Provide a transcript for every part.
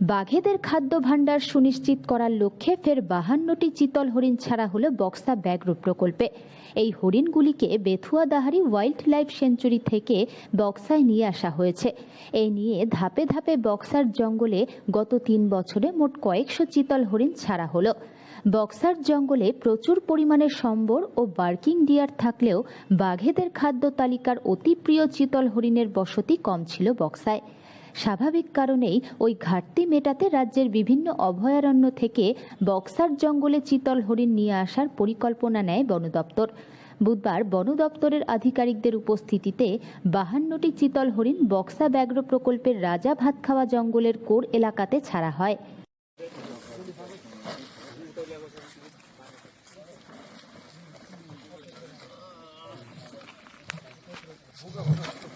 বাঘেদের খাদ্য ভাণ্ডার সুনিশ্চিত করার লক্ষ্যে ফের বাহান্নটি চিতল হরিণ ছাড়া হলো বক্সা ব্যাঘ্র প্রকল্পে। এই হরিণগুলিকে Bethuadahari wildlife sanctuary থেকে বক্সায় নিয়ে আসা হয়েছে। এই নিয়ে ধাপে ধাপে বক্সার জঙ্গলে গত তিন বছরে মোট কয়েকশো চিতল হরিণ ছাড়া হলো। বক্সার জঙ্গলে প্রচুর পরিমাণে সম্বর ও বার্কিং ডিয়ার থাকলেও বাঘেদের খাদ্য তালিকার অতি প্রিয় চিতল হরিণের বসতি কম ছিল বক্সায়। স্বাভাবিক কারণেই ওই ঘাটতি মেটাতে রাজ্যের বিভিন্ন অভয়ারণ্য থেকে বক্সার জঙ্গলে চিতল হরিণ নিয়ে আসার পরিকল্পনা নেয় বন দপ্তর বুধবার বন দপ্তরের আধিকারিকদের উপস্থিতিতে বাহান্নটি চিতল হরিণ বক্সা ব্যাঘ্র প্রকল্পের রাজা ভাতখাওয়া জঙ্গলের কোর এলাকাতে ছাড়া হয় Buga.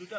দুটা